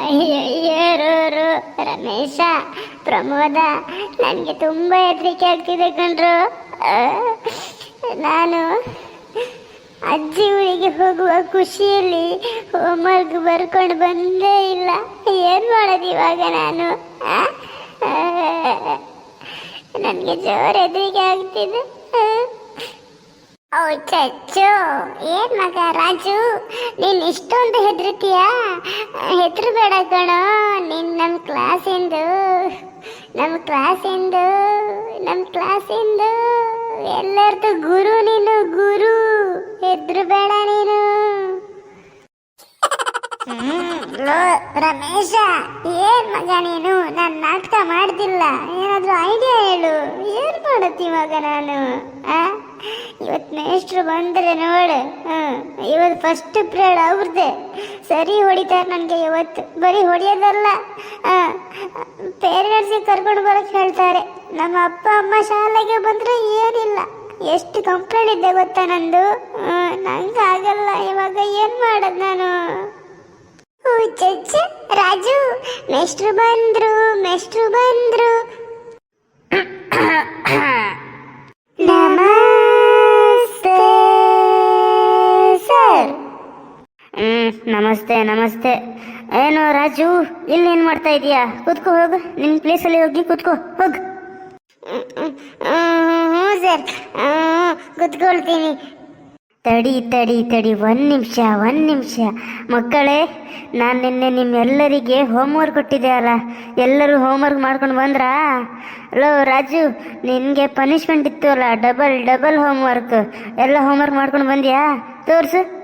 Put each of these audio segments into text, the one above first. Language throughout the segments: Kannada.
ಅಯ್ಯಯ್ಯರು ರಮೇಶ, ಪ್ರಮೋದ, ನನಗೆ ತುಂಬ ಹೆದರಿಕೆ ಆಗ್ತಿದೆ ಕಣ್ರು. ನಾನು ಅಜ್ಜಿ ಊರಿಗೆ ಹೋಗುವ ಖುಷಿಯಲ್ಲಿ ಹೋಮ್ವರ್ಕ್ ಬರ್ಕೊಂಡು ಬಂದೇ ಇಲ್ಲ. ಏನು ಮಾಡೋದು ಇವಾಗ ನಾನು? ನನಗೆ ಜೋರು ಹೆದರಿಕೆ ಆಗ್ತಿದೆ. ಓ ಚಚ್ಚು ಏನ್ ಮಗ ರಾಜು ನೀನ್ ಇಷ್ಟೊಂದು ಹೆದರ್ತೀಯ ಹೆದರ್ಬೇಡ ಕಣೋ ನೀನ್ ನಮ್ಮ ಕ್ಲಾಸಿಂದು ನಮ್ಮ ಕ್ಲಾಸಿಂದು ನಮ್ಮ ಕ್ಲಾಸಿಂದು ಎಲ್ಲರದು ಗುರು ನೀನು ಗುರು ಹೆದರ್ಬೇಡ ನೀನು ಹ್ಮ್, ಲೋ ರಮೇಶ ಏನ್ ಮಗ ನೀನು ನಾನು ನಾಟಕ ಮಾಡ್ತಿಲ್ಲ ಏನಾದ್ರೂ ಐಡಿಯಾ ಹೇಳು ಏನ್ ಮಾಡತ್ತಿ ಮಗ ನಾನು ಆ ಇವತ್ತು ಮೇಷ್ಟ್ರು ಬಂದ್ರೆ ನೋಡು. ಹಾಂ ಇವತ್ತು ಫಸ್ಟ್ ಪ್ರೇಡ್ ಅವ್ರದ್ದೆ ಸರಿ ಹೊಡಿತಾರೆ ನನಗೆ ಇವತ್ತು. ಬರೀ ಹೊಡಿಯೋದಲ್ಲ. ಪೇರೆಂಟ್ಸಿಗೆ ಕರ್ಕೊಂಡು ಬರಕ್ಕೆ ಹೇಳ್ತಾರೆ. ನಮ್ಮ ಅಪ್ಪ ಅಮ್ಮ ಶಾಲೆಗೆ ಬಂದ್ರೆ ಏನಿಲ್ಲ. ಎಷ್ಟು ಕಂಪ್ಲೇಂಟ್ ಇದೆ ಗೊತ್ತಾ ನಂದು? ನಂಗೆ ಆಗಲ್ಲ. ಇವಾಗ ಏನು ಮಾಡೋದು ನಾನು? ರಾಜು ಮೆಸ್ಟ್ರು ಬಂದ್ರು ಮೆಸ್ಟ್ರು ಬಂದ್ರು. ನಮಸ್ತೆ ನಮಸ್ತೆ. ಏನು ರಾಜು, ಇಲ್ಲಿ ಏನ್ ಮಾಡ್ತಾ ಇದೀಯಾ? ಕೂತ್ಕೋ, ಹೋಗು. ನಿನ್ ಪ್ಲೇಸಲ್ಲಿ ಹೋಗಿ ಕೂತ್ಕೋ, ಹೋಗು. ಹ್ಞೂ ಸರ್. ಕೂತ್ಕೊಳ್ತೀನಿ. ತಡಿ ತಡಿ ತಡಿ, ಒಂದು ನಿಮಿಷ ಒಂದು ನಿಮಿಷ. ಮಕ್ಕಳೇ, ನಾನು ನಿನ್ನೆ ನಿಮ್ಮೆಲ್ಲರಿಗೆ ಹೋಮ್ವರ್ಕ್ ಕೊಟ್ಟಿದ್ದೆ ಅಲ್ಲ. ಎಲ್ಲರೂ ಹೋಮ್ವರ್ಕ್ ಮಾಡ್ಕೊಂಡು ಬಂದ್ರಾ? ಅಲೋ, ರಾಜು, ನಿನಗೆ ಪನಿಷ್ಮೆಂಟ್ ಇತ್ತು ಅಲ್ಲ. ಡಬಲ್ ಡಬಲ್ ಹೋಮ್ವರ್ಕ್ ಎಲ್ಲ ಹೋಮ್ವರ್ಕ್ ಮಾಡ್ಕೊಂಡು ಬಂದ್ಯಾ? ತೋರಿಸು.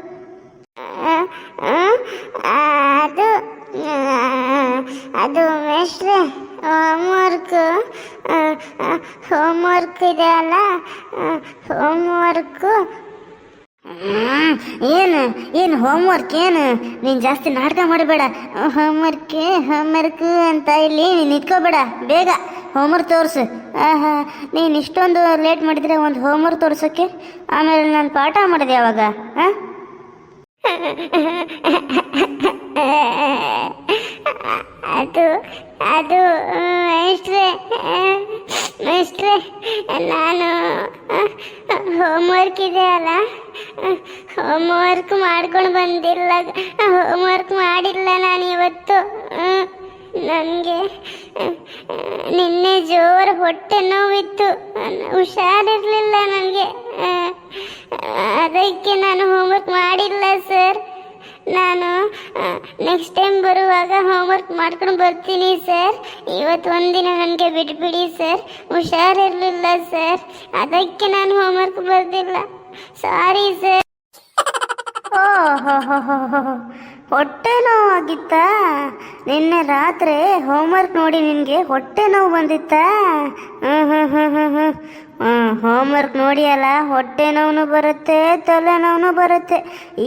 ಅದು ಅದು ಮೇಷ್ಟ್ರೆ ಹೋಮ್ವರ್ಕ್ ಹೋಮ್ವರ್ಕ್ ಇದೆ ಅಲ್ಲ? ಹೋಮ್ವರ್ಕು ಹ್ಮ್, ಏನು ಏನು ಹೋಮ್ವರ್ಕ್ ಏನು? ನೀನು ಜಾಸ್ತಿ ನಾಟಕ ಮಾಡಬೇಡ. ಹೋಮ್ವರ್ಕ್ ಹೋಮ್ವರ್ಕ್ ಅಂತ ಇಲ್ಲಿ ನೀನು ನಿಂತ್ಕೋಬೇಡ. ಬೇಗ ಹೋಮ್ವರ್ಕ್ ತೋರಿಸು. ನೀನು ಇಷ್ಟೊಂದು ಲೇಟ್ ಮಾಡಿದರೆ ಒಂದು ಹೋಮ್ವರ್ಕ್ ತೋರಿಸೋಕ್ಕೆ ಆಮೇಲೆ ನಾನು ಪಾಠ ಮಾಡಿದೆ ಯಾವಾಗ? ಹಾಂ ಅದು ಅದು ಮೇಷ್ಟ್ರೆ ಮೇಷ್ಟ್ರೆ ನಾನು ಹೋಮ್ವರ್ಕ್ ಇದೆ ಅಲ್ಲ? ಹೋಮ್ವರ್ಕ್ ಮಾಡ್ಕೊಂಡು ಬಂದಿಲ್ಲ ಹೋಮ್ವರ್ಕ್ ಮಾಡಿಲ್ಲ ನಾನು ಇವತ್ತು. ನನಗೆ ನಿನ್ನೆ ಜೋರು ಹೊಟ್ಟೆ ನೋವಿತ್ತು. ಹುಷಾರಿರಲಿಲ್ಲ ನನಗೆ ನೆಕ್ಸ್ಟ್ ಟೈಮ್ ಬರುವಾಗ ಹೋಮ್ವರ್ಕ್ ಮಾಡ್ಕೊಂಡು ಬರ್ತೀನಿ ಸರ್ ಇವತ್ತು ಒಂದಿನ ನನಗೆ ಬಿಟ್ಬಿಡಿ ಸರ್ ಹುಷಾರಿರಲಿಲ್ಲ ಸರ್ ಅದಕ್ಕೆ ನಾನು ಹೋಮ್ವರ್ಕ್ ಬರ್ದಿಲ್ಲ. ಸಾರಿ ಸರ್ ಓಹೋ ಹೊಟ್ಟೆ ನೋವಾಗಿತ್ತಾ ನಿನ್ನೆ ರಾತ್ರಿ ಹೋಮ್ವರ್ಕ್ ನೋಡಿ ನಿನಗೆ ಹೊಟ್ಟೆ ನೋವು ಬಂದಿತ್ತಾ? ಹ್ಞೂ ಹ್ಞೂ ಹ್ಞೂ ಹೋಮ್ವರ್ಕ್ ನೋಡಿ ಅಲ್ಲ ಹೊಟ್ಟೆ ನೋವು ಬರುತ್ತೆ ತಲೆನೋವು ಬರುತ್ತೆ.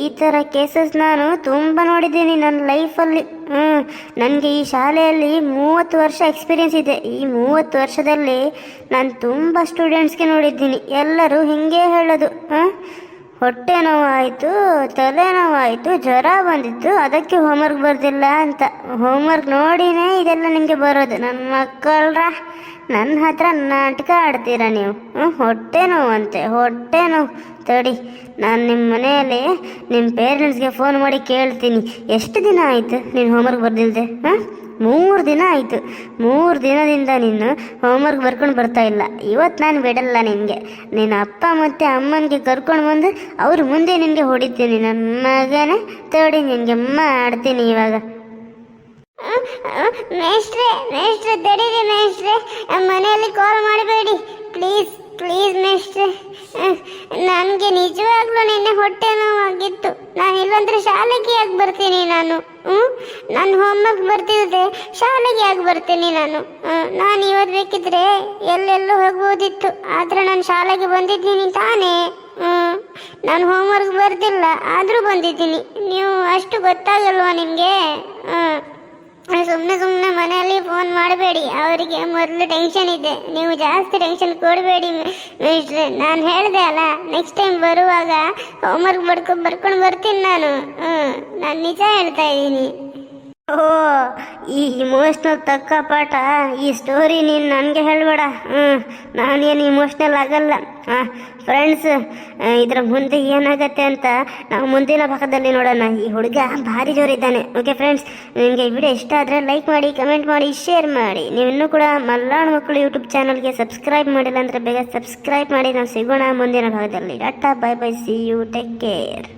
ಈ ಥರ ಕೇಸಸ್ ನಾನು ತುಂಬ ನೋಡಿದ್ದೀನಿ ನನ್ನ ಲೈಫಲ್ಲಿ ಹ್ಞೂ ನನಗೆ ಈ ಶಾಲೆಯಲ್ಲಿ ಮೂವತ್ತು ವರ್ಷ ಎಕ್ಸ್ಪೀರಿಯನ್ಸ್ ಇದೆ. ಈ ಮೂವತ್ತು ವರ್ಷದಲ್ಲಿ ನಾನು ತುಂಬ ಸ್ಟೂಡೆಂಟ್ಸ್ಗೆ ನೋಡಿದ್ದೀನಿ. ಎಲ್ಲರೂ ಹಿಂಗೆ ಹೇಳೋದು. ಹಾಂ ಹೊಟ್ಟೆ ನೋವಾಯಿತು ತಲೆನೋವಾಯಿತು ಜ್ವರ ಬಂದಿತ್ತು, ಅದಕ್ಕೆ ಹೋಮ್ವರ್ಕ್ ಬರ್ದಿಲ್ಲ ಅಂತ. ಹೋಮ್ವರ್ಕ್ ನೋಡಿನೇ ಇದೆಲ್ಲ ನಿಮಗೆ ಬರೋದು. ನನ್ನ ಮಕ್ಕಳ್ರ ನನ್ನ ಹತ್ರ ನಾಟಕ ಆಡ್ತೀರ ನೀವು? ಹೊಟ್ಟೆ ಅಂತೆ ಹೊಟ್ಟೆ ನೋವು. ತಡಿ, ನಾನು ನಿಮ್ಮ ಮನೆಯಲ್ಲಿ ನಿಮ್ಮ ಪೇರೆಂಟ್ಸ್ಗೆ ಫೋನ್ ಮಾಡಿ ಕೇಳ್ತೀನಿ. ಎಷ್ಟು ದಿನ ಆಯಿತು ನೀನು ಹೋಮ್ವರ್ಕ್ ಬರ್ದಿಲ್ದೆ? ಹಾಂ ಮೂರು ದಿನ ಆಯಿತು. ಮೂರು ದಿನದಿಂದ ನೀನು ಹೋಮ್ವರ್ಕ್ ಬರ್ಕೊಂಡು ಬರ್ತಾ ಇಲ್ಲ. ಇವತ್ತು ನಾನು ಬಿಡಲ್ಲ ನಿನಗೆ. ನಿನ್ನ ಅಪ್ಪ ಮತ್ತು ಅಮ್ಮನಿಗೆ ಕರ್ಕೊಂಡು ಬಂದು ಅವ್ರ ಮುಂದೆ ನಿನಗೆ ಹೊಡಿತೀನಿ. ನನ್ನ ಮಗನೇ, ತೋಡಿ, ನಿನಗೆ ಆಡ್ತೀನಿ ಇವಾಗ. ಮೇಷ್ಟ್ರೆ ಮೇಷ್ಟ್ರೆ ತಡೀರಿ ಮೇಷ್ಟ್ರೆ. ಮನೆಯಲ್ಲಿ ಕಾಲ್ ಮಾಡಬೇಡಿ. ಪ್ಲೀಸ್ ಪ್ಲೀಸ್ ಮೇಷ್ಟ್ರೆ. ನನಗೆ ನಿಜವಾಗ್ಲೂ ನಿನ್ನೆ ಹೊಟ್ಟೆ ನೋವಾಗಿತ್ತು ನಾನು ಇಲ್ಲಂದ್ರೆ ಶಾಲೆಗೆ ಯಾಕೆ ಬರ್ತೀನಿ ನಾನು? ಹ್ಞೂ ನನ್ನ ಹೋಮ್ವರ್ಕ್ ಬರ್ತಿದ್ರೆ ಶಾಲೆಗೆ ಯಾಕೆ ಬರ್ತೀನಿ ನಾನು? ನಾನು ಇವತ್ತು ಬೇಕಿದ್ರೆ ಎಲ್ಲೆಲ್ಲೂ ಹೋಗ್ಬೋದಿತ್ತು. ಆದರೆ ನಾನು ಶಾಲೆಗೆ ಬಂದಿದ್ದೀನಿ ತಾನೇ. ಹ್ಞೂ ನಾನು ಹೋಮ್ವರ್ಕ್ ಬರ್ತಿಲ್ಲ ಆದರೂ ಬಂದಿದ್ದೀನಿ. ನೀವು ಅಷ್ಟು ಗೊತ್ತಾಗಲ್ವಾ ನಿಮಗೆ? ಹ್ಞೂ ಸುಮ್ಮನೆ ಸುಮ್ಮನೆ ಮನೆಯಲ್ಲಿ ಫೋನ್ ಮಾಡಬೇಡಿ. ಅವರಿಗೆ ಮೊದಲು ಟೆನ್ಷನ್ ಇದೆ. ನೀವು ಜಾಸ್ತಿ ಟೆನ್ಷನ್ ಕೊಡಬೇಡಿ ನಾನು ಹೇಳಿದೆ ಅಲ್ಲ ನೆಕ್ಸ್ಟ್ ಟೈಮ್ ಬರುವಾಗ ಹೋಮ್ವರ್ಕ್ ಬರ್ಕೊಂಡು ಬರ್ಕೊಂಡು ಬರ್ತೀನಿ ನಾನು. ಹ್ಞೂ ನಾನು ನಿಜ ಹೇಳ್ತಾ ಇದ್ದೀನಿ. ಓ, ಈ ಇಮೋಷ್ನಲ್ ತಕ್ಕ ಪಾಠ, ಈ ಸ್ಟೋರಿ ನೀನು ನನಗೆ ಹೇಳಬೇಡ. ಹ್ಞೂ ನಾನೇನು ಇಮೋಷ್ನಲ್ ಆಗಲ್ಲ. ಹಾಂ ಫ್ರೆಂಡ್ಸ್ ಇದರ ಮುಂದೆ ಏನಾಗತ್ತೆ ಅಂತ ನಾವು ಮುಂದಿನ ಭಾಗದಲ್ಲಿ ನೋಡೋಣ. ಈ ಹುಡುಗ ಭಾರಿ ಜೋರಿದ್ದಾನೆ. ಓಕೆ ಫ್ರೆಂಡ್ಸ್ ನಿಮಗೆ ವಿಡಿಯೋ ಇಷ್ಟ ಆದರೆ ಲೈಕ್ ಮಾಡಿ ಕಮೆಂಟ್ ಮಾಡಿ ಶೇರ್ ಮಾಡಿ. ನೀವು ಇನ್ನೂ ಕೂಡ ಮಲ್ನಾಡ್ ಮಕ್ಕಳು ಯೂಟ್ಯೂಬ್ ಚಾನಲ್ಗೆ ಸಬ್ಸ್ಕ್ರೈಬ್ ಮಾಡಿಲ್ಲ ಅಂದರೆ ಬೇಗ ಸಬ್ಸ್ಕ್ರೈಬ್ ಮಾಡಿ. ನಾವು ಸಿಗೋಣ ಮುಂದಿನ ಭಾಗದಲ್ಲಿ. Tata bye bye see you take care